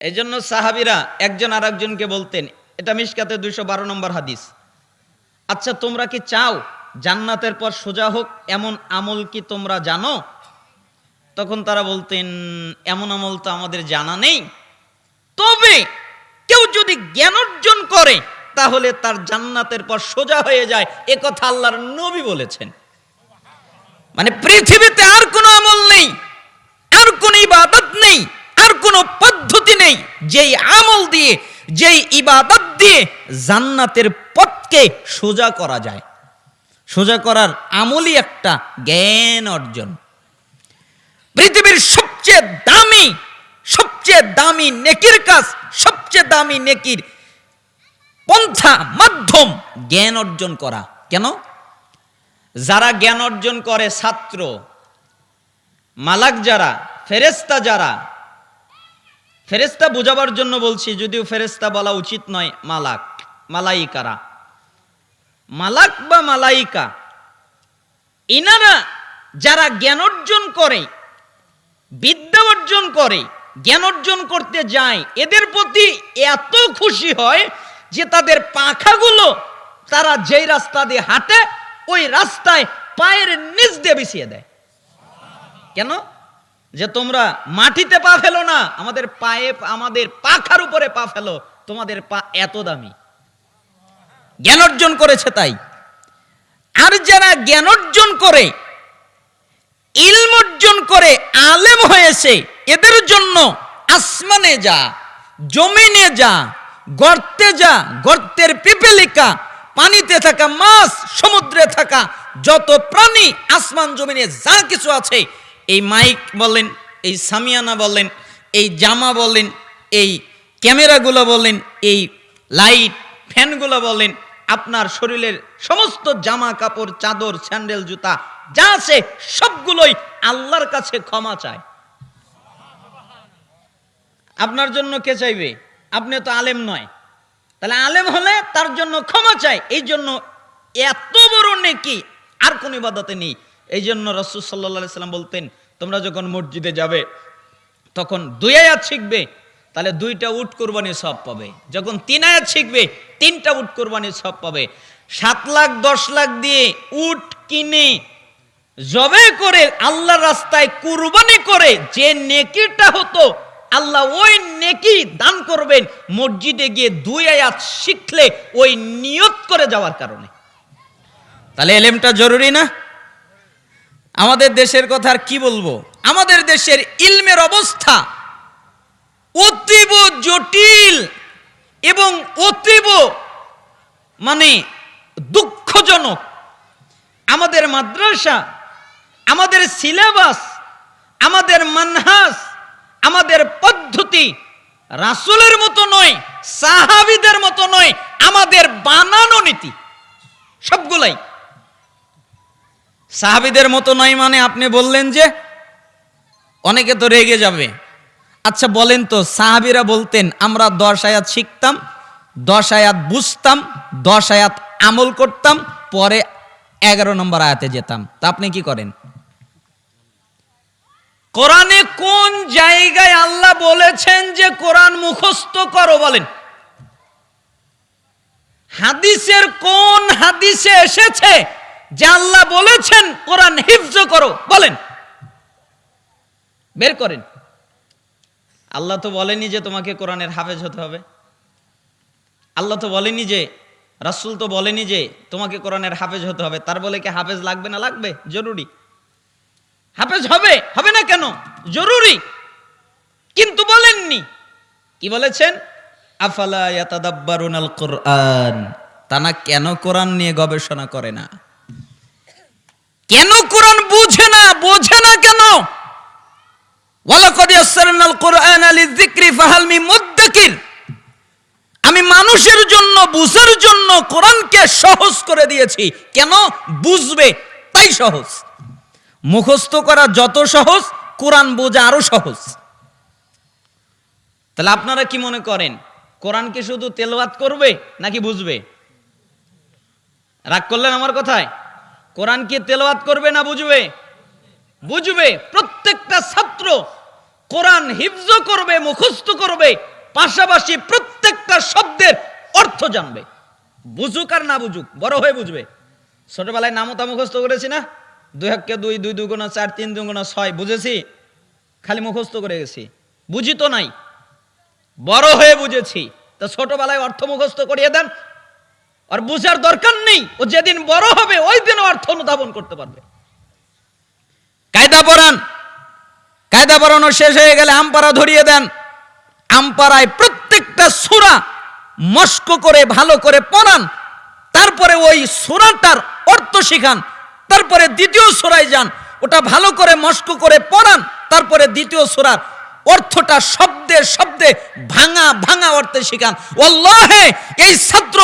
এই জন্য সাহাবিরা একজন আর একজনকে বলতেন, এটা মিশকাতে দুইশো বারো নম্বর হাদিস। আচ্ছা তোমরা কি চাও জান্নাতের পর সোজা হোক? এমন আমল কি তোমরা জানো? তখন তারা বলতেন, এমন আমল তো আমাদের জানা নেই। তবে কেউ যদি জ্ঞান অর্জন করে, তাহলে তার জান্নাতের পর সোজা হয়ে যায়। এ কথা আল্লাহর নবী বলেছেন। মানে পৃথিবীতে আর কোনো আমল নেই আর কোনো ইবাদত নেই আর কোনো পদ্ধতি নেই যেই আমল দিয়ে, যেই ইবাদত দিয়ে জান্নাতের পথকে সোজা করা যায়। সোজা করার আমলই একটা জ্ঞান অর্জন। পৃথিবীর সবচেয়ে দামি সবচেয়ে দামি নেকির কাজ, সবচেয়ে দামি নেকির পন্থা, মাধ্যম জ্ঞান অর্জন করা। কেন? যারা জ্ঞান অর্জন করে ছাত্র, মালাক যারা ফেরেস্তা যারা ফেরেস্তা বোঝাবার জন্য বলছি, যদিও ফেরেস্তা বলা উচিত নয়, মালাক, মালাইকারা। মালাক বা মালাইকা, ইনারা যারা জ্ঞান অর্জন করে, বিদ্যা অর্জন করে, জ্ঞান অর্জন করতে যায়, এদের প্রতি এত খুশি হয় যে তাদের পাখাগুলো তারা যেই রাস্তা দিয়ে হাঁটে, ওই রাস্তায় পায়ের নিচ দিয়ে বিছিয়ে দেয়। কেন? যে তোমরা মাটিতে পা ফেলো না, আমাদের পায়ে, আমাদের পাখার উপরে পা ফেলো, তোমাদের পা এত দামি। জ্ঞান অর্জন করেছে তাই। আর যারা জ্ঞান অর্জন করে, ইলম অর্জন করে, আলেম হয়েছে, এদের জন্য আসমানে যা, জমিনে যা, গর্তে যা, গর্তের পিপেলিকা, পানিতে থাকা মাছ, সমুদ্রে থাকা যত প্রাণী আসমান জমিনে যা কিছু আছে এই মাইক বলেন, এই সামিয়ানা বলেন, এই জামা বলেন, এই ক্যামেরাগুলো বলেন, এই লাইট, ফ্যানগুলো বলেন, আপনার শরীরের সমস্ত জামা কাপড়, চাদর, স্যান্ডেল, জুতা, যা আছে সবগুলোই আল্লাহর কাছে ক্ষমা চায়। আপনার জন্য কে চাইবে? আপনি তো আলেম নয়। তাহলে আলেম হলে তার জন্য ক্ষমা চাই এই জন্য এত বড় নেকি, আর কোন ইবাদতে নেই। এই জন্য রসুল সাল্লা সাল্লাম বলতেন তোমরা যখন মসজিদে যাবে, তখন দুই আয়াত শিখবে, তাহলে দুইটা উট কোরবানি সব পাবে। যখন তিন আয়াত শিখবে, তিনটা উট কোরবানি সব পাবে। সাত লাখ, দশ লাখ দিয়ে উট কিনে জবে করে আল্লাহর রাস্তায় কুরবানি করে, যে নেকিটা হতো, আল্লাহ ওই নেকি দান করবেন। মসজিদে গিয়ে দুই আয়াত শিখলে ওই নিয়ত করে যাওয়ার কারণে। তাহলে এলেমটা জরুরি না? আমাদের দেশের কথা আর কি বলব? আমাদের দেশের ইলমের অবস্থা অতীব জটিল এবং অতীব মানে দুঃখজনক। আমাদের মাদ্রাসা, আমাদের সিলেবাস, আমাদের মানহাস আমাদের পদ্ধতি রাসুলের মতো নয়, সাহাবিদের মতো নয়, আমাদের বানানো নীতি, সবগুলাই। সাহাবিদের মতো নয় মানে আপনি বললেন যে অনেকে তো রেগে যাবে। আচ্ছা বলেন তো, সাহাবিরা বলতেন, আমরা দশ আয়াত শিখতাম, দশ আয়াত বুঝতাম, দশ আয়াত আমল করতাম, পরে এগারো নম্বর আয়াতে যেতাম। তা আপনি কি করেন? কোরআনে কোন জায়গায় আল্লাহ বলেছেন যে কোরআন মুখস্থ করো বলেন? হাদিসের কোন হাদিসে এসেছে যে আল্লাহ বলেছেন, কোরআন হিফজ করো। বলেন। বের করেন। আল্লাহ তো বলেনি যে তোমাকে কোরআনের হাফেজ হতে হবে। আল্লাহ তো বলেনি যে, রাসুল তো বলেনি যে, তোমাকে কোরআনের হাফেজ হতে হবে। তার বলে কি হাফেজ লাগবে না লাগবে? জরুরি। হাফেজ হবে হবে না কেন? জরুরি। কিন্তু বলেননি। কি বলেছেন? আফালা কোরআন। তারা কেন কোরআন নিয়ে গবেষণা করে না? কেন কোরআন বুঝে না? বোঝে না কেন? আমি মানুষের জন্য, বুঝার জন্য কোরআনকে সহজ করে দিয়েছি। কেন? বুঝবে, তাই সহজ। মুখস্থ করা যত সহজ, কোরআন বোঝা আরও সহজ। তাহলে আপনারা কি মনে করেন? কোরআন কি শুধু তেলাওয়াত করবে নাকি বুঝবে? রাগ করলেন আমার কথায়? কোরআন কি তেলাওয়াত করবে না বুঝবে? বুঝবে? প্রত্যেকটা ছাত্র কোরআন হিফজ করবে, মুখস্থ করবে, পাশাপাশি প্রত্যেকটা শব্দের অর্থ জানবে। বুঝুক আর না বুঝুক, বড় হয়ে বুঝবে। ছোটবেলায় নামতা মুখস্থ করেছি না? দুই হককে দুই দুই দুগুণা চার, তিন দুগুণা ছয়, বুঝেছি? খালি মুখস্থ করে গেছি। বুঝি তো নাই। বড় হয়ে বুঝেছি। তো ছোটবেলায় অর্থ মুখস্থ করিয়ে দেন আর বুঝার দরকার নেই। ও যেদিন বড় হবে, ওই দিন অর্থ অনুধাবন করতে পারবে। কায়দা পড়ান কায়দা পড়ানো শেষ হয়ে গেলে আমপারা ধরিয়ে দেন। আমপাড়ায় প্রত্যেকটা সুরা মস্ক করে, ভালো করে পড়ান। তারপরে ওই সুরাটার অর্থ শিখান। তারপরে দ্বিতীয় সুরায় যান। ওটা ভালো করে মস্ক করে পড়ান। তারপরে দ্বিতীয় সুরার অর্থটা শব্দে শব্দে ভাঙা ভাঙা অর্থে শিখান। ওল্লাহে এই ছাত্র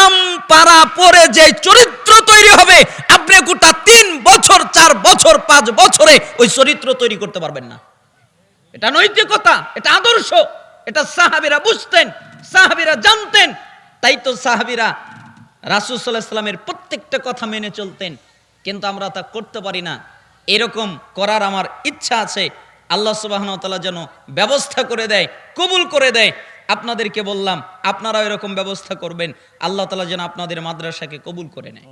আম পাড়া পরে যে চরিত্র তৈরি হবে, আপনি গোটা তিন বছর, চার বছর, পাঁচ বছরে ওই চরিত্র তৈরি করতে পারবেন না। এটা নৈতিকতা, এটা আদর্শ, এটা সাহাবিরা বুঝতেন, সাহাবিরা জানতেন, তাই তো সাহাবিরা রাসুল সাল্লাহ সাল্লামের প্রত্যেকটা কথা মেনে চলতেন, কিন্তু আমরা তা করতে পারি না। এরকম করার আমার ইচ্ছা আছে আল্লাহ সুবাহন তালা যেন ব্যবস্থা করে দেয়, কবুল করে দেয়। আপনাদেরকে বললাম, আপনারাও এরকম ব্যবস্থা করবেন। আল্লাহ তালা যেন আপনাদের মাদ্রাসাকে কবুল করে নেয়।